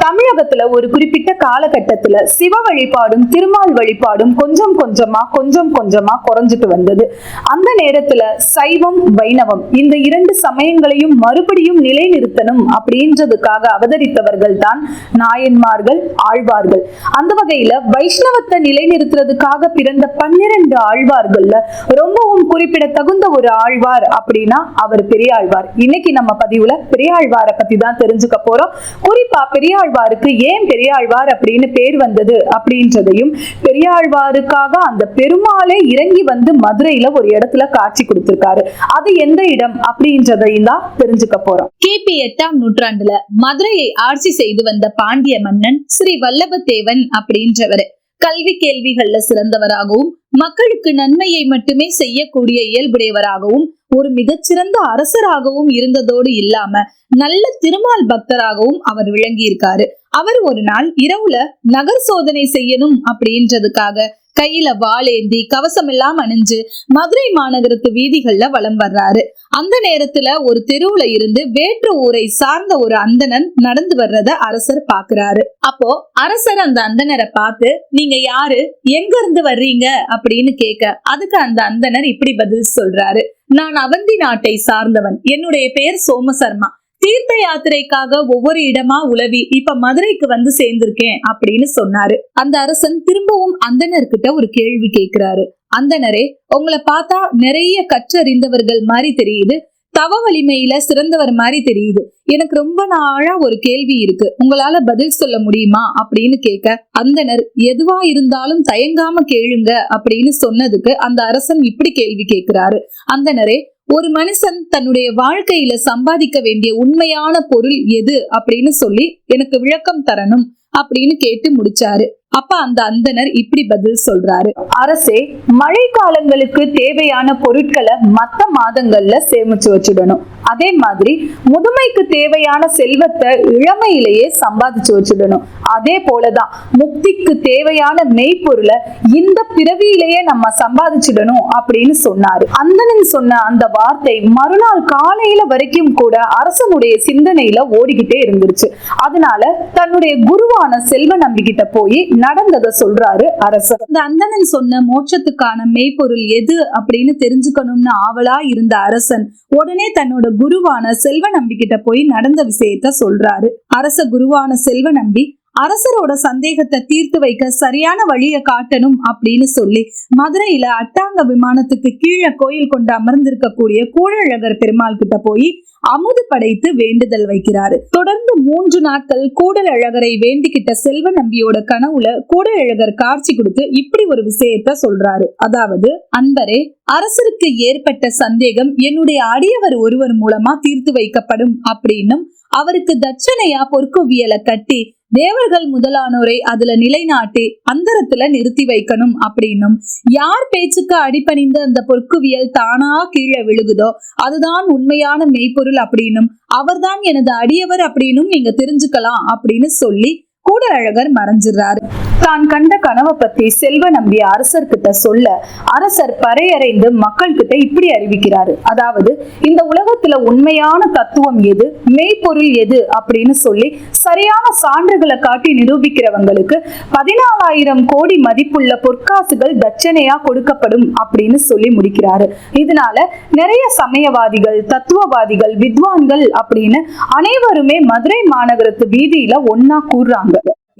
தமிழகத்துல ஒரு குறிப்பிட்ட காலகட்டத்துல சிவ வழிபாடும் திருமால் வழிபாடும் கொஞ்சம் கொஞ்சமா கொஞ்சம் கொஞ்சமா குறைஞ்சிட்டு வந்தது. அந்த நேரத்துல சைவம் வைணவம் இந்த இரண்டு சமயங்களையும் மறுபடியும் நிலைநிறுத்தணும் அப்படின்றதுக்காக அவதரித்தவர்கள் தான் நாயன்மார்கள் ஆழ்வார்கள். அந்த வகையில வைஷ்ணவத்தை நிலைநிறுத்துறதுக்காக பிறந்த பன்னிரண்டு ஆழ்வார்கள்ல ரொம்பவும் குறிப்பிடத்தகுந்த ஒரு ஆழ்வார் அப்படின்னா அவர் பெரியாழ்வார். இன்னைக்கு நம்ம பதிவுல பெரியாழ்வாரை பத்தி தான் தெரிஞ்சுக்க போறோம். குறிப்பா பெரியாழ்வாருக்கு ஏன் பெரியாழ்வார் அப்படின்னு பேர் வந்தது அப்படின்றதையும் பெரியாழ்வாருக்காக அந்த பெருமாளே இறங்கி வந்து மதுரையில ஒரு இடத்துல காட்சி கொடுத்திருக்காரு. அது எந்த இடம் அப்படின்றதையும் தான் தெரிஞ்சுக்க போறோம். கிபி எட்டாம் நூற்றாண்டுல மதுரையை ஆட்சி செய்து வந்த பாண்டிய மன்னன் ஸ்ரீ வல்லபதேவன் அப்படின்றவர். கல்வி கேள்விகள்ல சிறந்தவராகவும் மக்களுக்கு நன்மையை மட்டுமே செய்யக்கூடிய இயல்புடையவராகவும் ஒரு மிகச்சிறந்த அரசராகவும் இருந்ததோடு இல்லாம நல்ல திருமால் பக்தராகவும் அவர் விளங்கியிருக்காரு. அவர் ஒரு நாள் இரவுல நகர் சோதனை செய்யணும் அப்படின்றதுக்காக கையில வாளேந்தி கவசம் எல்லாம் அணிஞ்சு மதுரை மாநகரத்து வீதிகள்ல வலம் வர்றாரு. அந்த நேரத்துல ஒரு தெருவுல இருந்து வேற்று ஊரை சார்ந்த ஒரு அந்தணன் நடந்து வர்றத அரசர் பாக்குறாரு. அப்போ அரசர் அந்த அந்தனரை பார்த்து நீங்க யாரு? எங்க இருந்து வர்றீங்க? அப்படின்னு கேட்க அதுக்கு அந்த அந்தணர் இப்படி பதில் சொல்றாரு. நான் அவந்தி நாட்டை சார்ந்தவன். என்னுடைய பெயர் சோமசர்மா. தீர்த்த யாத்திரைக்காக ஒவ்வொரு இடமா உலவி இப்ப மதுரைக்கு வந்து சேர்ந்திருக்கேன் அப்படின்னு சொன்னாரு. அந்த அரசன் திரும்பவும் அந்தனர்கிட்ட ஒரு கேள்வி கேட்கிறாரு. அந்தனரே உங்களை பார்த்தா நிறைய கற்றறிந்தவர்கள் மாதிரி தெரியுது. தவ வலிமையில சிறந்தவர் மாதிரி தெரியுது. எனக்கு ரொம்ப நாளா ஒரு கேள்வி இருக்கு. உங்களால பதில் சொல்ல முடியுமா? அப்படின்னு கேட்க அந்தனர் எதுவா இருந்தாலும் தயங்காம கேளுங்க அப்படின்னு சொன்னதுக்கு அந்த அரசன் இப்படி கேள்வி கேட்கிறாரு. அந்தனரே ஒரு மனுஷன் தன்னுடைய வாழ்க்கையில சம்பாதிக்க வேண்டிய உண்மையான பொருள் எது அப்படின்னு சொல்லி எனக்கு விளக்கம் தரணும் அப்படின்னு கேட்டு முடிச்சாரு. அப்ப அந்த அந்தனர் இப்படி பதில் சொல்றாரு. அரசே மழை காலங்களுக்கு தேவையான பொருட்களை மத்த மாதங்கள்ல சேமிச்சு வச்சிடணும். அதே மாதிரி முதுமைக்கு தேவையான செல்வத்தை இளமையிலேயே சம்பாதிச்சு வச்சுடணும். அதே போலதான் முக்திக்கு தேவையான மெய்ப்பொருளை இந்த பிறவியிலேயே நம்ம சம்பாதிச்சிடணும் அப்படின்னு சொன்னாரு. அந்தனன் சொன்ன அந்த வார்த்தை மறுநாள் காலையில வரைக்கும் கூட அரசனுடைய சிந்தனையில ஓடிக்கிட்டே இருந்துருச்சு. அதனால தன்னுடைய குருவான செல்வ நம்பிக்கிட்ட போய் நடந்ததை சொல்றாரு அரசர். இந்த அந்தணன் சொன்ன மோட்சத்துக்கான மெய்ப்பொருள் எது அப்படின்னு தெரிஞ்சுக்கணும்னு ஆவலா இருந்த அரசன் உடனே தன்னோட குருவான செல்வ நம்பிக்கிட்ட போய் நடந்த விஷயத்த சொல்றாரு. அரச குருவான செல்வ நம்பி அரசரோட சந்தேகத்தை தீர்த்து வைக்க சரியான வழியை காட்டணும் அப்படின்னு சொல்லி மதுரையில அட்டாங்க விமானத்துக்கு கீழே கோயில் கொண்டு அமர்ந்திருக்கக்கூடிய கூழழகர் பெருமாள் கிட்ட போய் அமுது படைத்து வேண்டுதல் வைக்கிறாரு. தொடர்ந்து மூன்று நாட்கள் கூடல் அழகரை வேண்டிக்கிட்ட செல்வ நம்பியோட கனவுல கூடல் அழகர் காட்சி கொடுத்து இப்படி ஒரு விஷயத்த சொல்றாரு. அதாவது அன்பரே அரசருக்கு ஏற்பட்ட சந்தேகம் என்னுடைய அடியவர் ஒருவர் மூலமா தீர்த்து வைக்கப்படும் அப்படின்னும் அவருக்கு தட்சணையா பொற்குவியலை கட்டி தேவர்கள் முதலானோரை அதுல நிலைநாட்டி அந்தரத்துல நிறுத்தி வைக்கணும் அப்படின்னும். யார் பேச்சுக்கு அடிபணிந்து அந்த பொற்குவியல் தானா கீழே விழுகுதோ அதுதான் உண்மையான மெய்ப்பொருள் அப்படின்னும். அவர்தான் எனது அடியவர் அப்படின்னும் நீங்க தெரிஞ்சுக்கலாம் அப்படின்னு சொல்லி கூட அழகர் மறைஞ்சிடுறாரு. தான் கண்ட கனவை பத்தி செல்வ நம்பி அரசர்கிட்ட சொல்ல அரசர் பறையறைந்து மக்கள் கிட்ட இப்படி அறிவிக்கிறாரு. அதாவது இந்த உலகத்துல உண்மையான தத்துவம் எது மெய்ப்பொருள் எது அப்படின்னு சொல்லி சரியான சான்றுகளை காட்டி நிரூபிக்கிறவங்களுக்கு பதினாலாயிரம் கோடி மதிப்புள்ள பொற்காசுகள் தட்சணையா கொடுக்கப்படும் அப்படின்னு சொல்லி முடிக்கிறாரு. இதனால நிறைய சமயவாதிகள் தத்துவவாதிகள் வித்வான்கள் அப்படின்னு அனைவருமே மதுரை மாநகரத்து வீதியில ஒன்னா கூறுறாங்க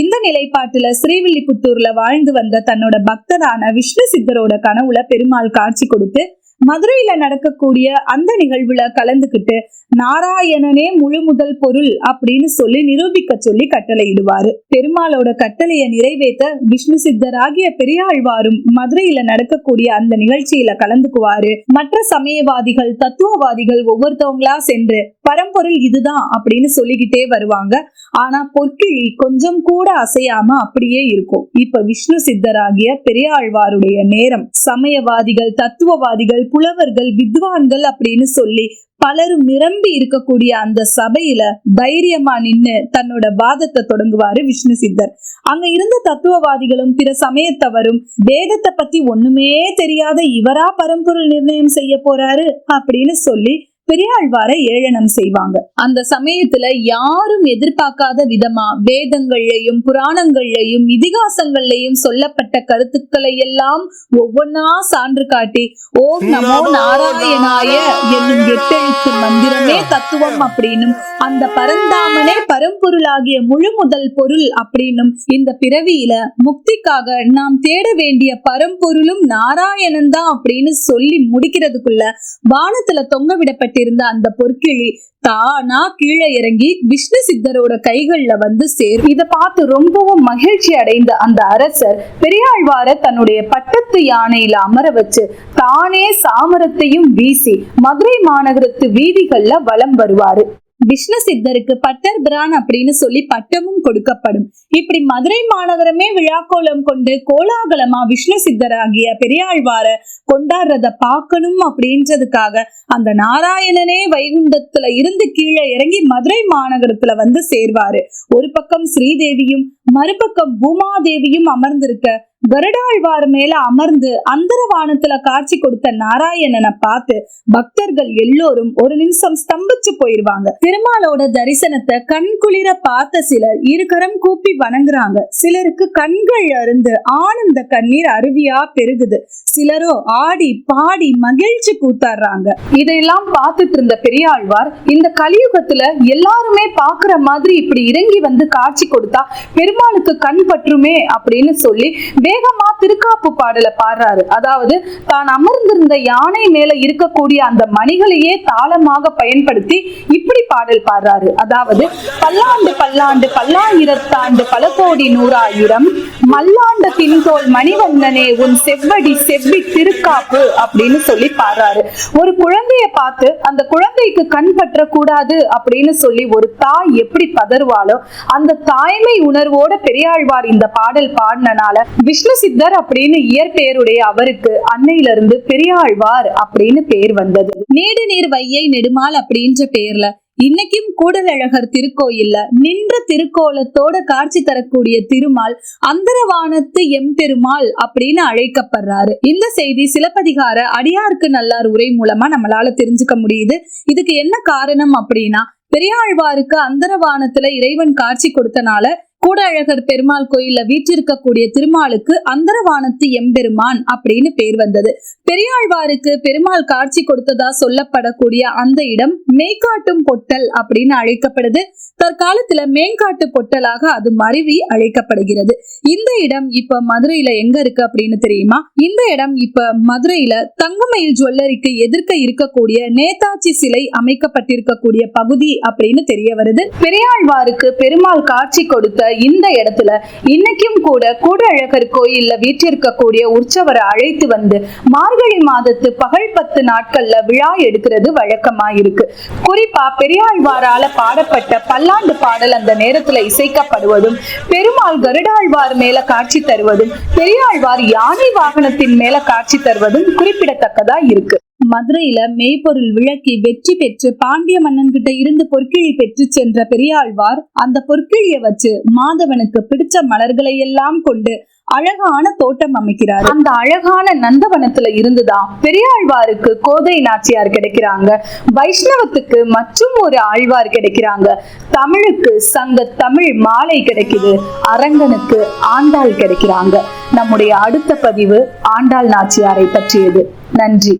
இந்த நிலைப்பாட்டுல ஸ்ரீவில்லிபுத்தூர்ல வாழ்ந்து வந்த தன்னோட பக்தரான விஷ்ணு சித்தரோட கனவுல பெருமாள் காட்சி கொடுத்து மதுரையில நடக்கக்கூடிய அந்த நிகழ்வுல கலந்துகிட்டு நாராயணனே முழு முதல் பொருள் அப்படின்னு சொல்லி நிரூபிக்க சொல்லி கட்டளையிடுவாரு. பெருமாளோட கட்டளைய நிறைவேற்ற விஷ்ணு சித்தராகிய பெரியாழ்வாரும் மதுரையில நடக்கக்கூடிய அந்த நிகழ்ச்சியில கலந்துக்குவாரு. மற்ற சமயவாதிகள் தத்துவவாதிகள் ஒவ்வொருத்தவங்களா சென்று பரம்பொருள் இதுதான் அப்படின்னு சொல்லிக்கிட்டே வருவாங்க. ஆனா பொற்கிழி கொஞ்சம் கூட அசையாம அப்படியே இருக்கும். இப்ப விஷ்ணு சித்தராகிய பெரியாழ்வாருடைய நேரம் சமயவாதிகள் தத்துவவாதிகள் புலவர்கள் வித்வான்கள் அப்படின்னு சொல்லி பலரும் நிரம்பி இருக்கக்கூடிய அந்த சபையில தைரியமா நின்னு தன்னோட வாதத்தை தொடங்குவாரு விஷ்ணு சித்தர். அங்க இருந்த தத்துவவாதிகளும் பிற சமயத்தவரும் வேதத்தை பத்தி ஒண்ணுமே தெரியாத இவரா பரம்பொருள் நிர்ணயம் செய்ய போறாரு அப்படின்னு சொல்லி பெரியாழ்வாரை ஏளனம் செய்வாங்க. அந்த சமயத்துல யாரும் எதிர்பார்க்காத விதமா வேதங்கள்லயும் புராணங்கள்லயும் இதிகாசங்கள்லயும் சொல்லப்பட்ட கருத்துக்களை எல்லாம் ஒவ்வொன்னா சான்று காட்டி ஓம் நமோ நாராயணாய என்னும் எட்டெழுத்து மந்திரமே தத்துவம் அப்படின்னும் அந்த பரந்தாமனே பரம்பொருளாகிய முழு முதல் பொருள் அப்படின்னும் இந்த பிறவியில முக்திக்காக நாம் தேட வேண்டிய பரம்பொருளும் நாராயணன் தான் அப்படின்னு சொல்லி முடிக்கிறதுக்குள்ள வானத்துல தொங்க விடப்பட்டிருந்த அந்த பொற்கிளி தானா கீழே இறங்கி விஷ்ணு சித்தரோட கைகள்ல வந்து சேரும். இத பார்த்து ரொம்பவும் மகிழ்ச்சி அடைந்த அந்த அரசர் பெரியாழ்வார தன்னுடைய பட்டத்து யானையில அமர வச்சு தானே சாமரத்தையும் வீசி மதுரை மாநகரத்து வீதிகள்ல வலம் வருவாரு. விஷ்ணு சித்தருக்கு பட்டர் பிரான் அப்படின்னு சொல்லி பட்டமும் கொடுக்கப்படும். இப்படி மதுரை மாநகரமே விழாக்கோலம் கொண்டு கோலாகலமா விஷ்ணு சித்தராகிய பெரியாழ்வார கொண்டாடுறத பார்க்கணும் அப்படின்றதுக்காக அந்த நாராயணனே வைகுண்டத்துல இருந்து கீழே இறங்கி மதுரை மாநகரத்துல வந்து சேர்வாரு. ஒரு பக்கம் ஸ்ரீதேவியும் மறுபக்கம் பூமாதேவியும் அமர்ந்திருக்க கருடாழ்வார் மேல அமர்ந்து அந்தரவானத்துல காட்சி கொடுத்த நாராயணனை பார்த்து பக்தர்கள் எல்லோரும் ஒரு நிமிஷம் ஸ்தம்பிச்சு போயிருவாங்க. திருமாலோட தரிசனத்தை கண் குளிர பார்த்த சிலர் இருகரம் கூப்பி வணங்குறாங்க. சிலருக்கு கண்கள் அருந்து ஆனந்த கண்ணீர் அருவியா பெருகுது. சிலரோ ஆடி பாடி மகிழ்ச்சி கூத்தாடுறாங்க. இதையெல்லாம் பார்த்துட்டு இருந்த பெரியாழ்வார் இந்த கலியுகத்துல எல்லாருமே பாக்குற மாதிரி இப்படி இறங்கி வந்து காட்சி கொடுத்தா பெருமாளுக்கு கண் பற்றுமே அப்படின்னு சொல்லி வேகமா திருக்காப்பு பாடல பாடுறாரு. அதாவது தான் அமர்ந்திருந்த யானை மேல இருக்கக்கூடிய அந்த மணிகளையே தாளமாக பயன்படுத்தி இப்படி பாடல் பாடுறாரு. அதாவது பல்லாண்டு பல்லாண்டு பல்லாயிரத்தாண்டு பல கோடி நூறாயிரம் மல்லாண்ட தின்தோல் மணிவண்ணனே உன் செவ்வடி செவ்வி திருக்காப்பு அப்படின்னு சொல்லி பாடுறாரு. ஒரு குழந்தைய பார்த்து அந்த குழந்தைக்கு கண் பற்ற கூடாது அப்படின்னு சொல்லி ஒரு தாய் எப்படி பதறுவாளோ அந்த தாய்மை உணர்வோட பெரியாழ்வார் இந்த பாடல் பாடினனால விஷ்ணு சித்தர் அப்படின்னு இயற்பெயருடைய அவருக்கு அன்னையில இருந்து பெரியாழ்வார் அப்படின்னு பேர் வந்தது. நீடு நீர் வையை நெடுமால் அப்படின்ற பேர்ல இன்னைக்கும் கூடலழகர் திருக்கோயில்ல நின்ற திருக்கோலத்தோட காட்சி தரக்கூடிய திருமால் அந்தரவானத்து எம்பெருமாள் அப்படின்னு அழைக்கப்படுறாரு. இந்த செய்தி சிலப்பதிகார அடியாருக்கு நல்லார் உரை மூலமா நம்மளால தெரிஞ்சுக்க முடியுது. இதுக்கு என்ன காரணம் அப்படின்னா பெரியாழ்வாருக்கு அந்தரவானத்துல இறைவன் காட்சி கொடுத்தனால கூடழகர் பெருமாள் கோயில்ல வீற்றிருக்கக்கூடிய திருமாலுக்கு அந்தரவானத்து எம்பெருமான் அப்படின்னு பேர் வந்தது. பெரியாழ்வாருக்கு பெருமாள் காட்சி கொடுத்ததா சொல்லப்படக்கூடிய அந்த இடம் மேய்காட்டும் பொட்டல் அப்படின்னு அழைக்கப்படுது. தற்காலத்துல மேங்காட்டு பொட்டலாக அது மருவி அழைக்கப்படுகிறது. இந்த இடம் இப்ப மதுரையில எங்க இருக்கு அப்படின்னு தெரியுமா? இந்த இடம் இப்ப மதுரையில தங்கமயில் ஜுவல்லரிக்கு எதிர்க்க இருக்கக்கூடிய நேதாஜி சிலை அமைக்கப்பட்டிருக்கக்கூடிய பகுதி அப்படின்னு தெரிய வருது. பெரியாழ்வாருக்கு பெருமாள் காட்சி கொடுத்த இந்த இடத்துல இன்னைக்கும் கூட கூடழகர் கோயில்ல வீற்றிருக்கக்கூடிய உற்சவரை அழைத்து வந்து மார்கழி மாதத்து பகல் பத்து நாட்கள்ல விழா எடுக்கிறது வழக்கமா இருக்கு குறிப்பா பெரியாழ்வாரால பாடப்பட்ட பல்லாண்டு பாடல் அந்த நேரத்துல இசைக்கப்படுவதும் பெருமாள் கருடாழ்வார் மேல காட்சி தருவதும் பெரியாழ்வார் யானை வாகனத்தின் மேல காட்சி தருவதும் குறிப்பிடத்தக்கதா இருக்கு. மதுரையில மெய்ப்பொருள் விளக்கி வெற்றி பெற்று பாண்டிய மன்னன் கிட்ட இருந்து பொற்கிழி பெற்று சென்ற பெரியாழ்வார் அந்த பொற்கிழிய வச்சு மாதவனுக்கு பிடிச்ச மலர்களை எல்லாம் கொண்டு அழகான தோட்டம் அமைக்கிறார். அந்த அழகான நந்தவனத்துல இருந்துதான் பெரியாழ்வாருக்கு கோதை நாச்சியார் கிடைக்கிறாங்க. வைஷ்ணவத்துக்கு மற்றும் ஒரு ஆழ்வார் கிடைக்கிறாங்க. தமிழுக்கு சங்க தமிழ் மாலை கிடைக்குது. அரங்கனுக்கு ஆண்டாள் கிடைக்கிறாங்க. நம்முடைய அடுத்த பதிவு ஆண்டாள் நாச்சியாரை பற்றியது. நன்றி.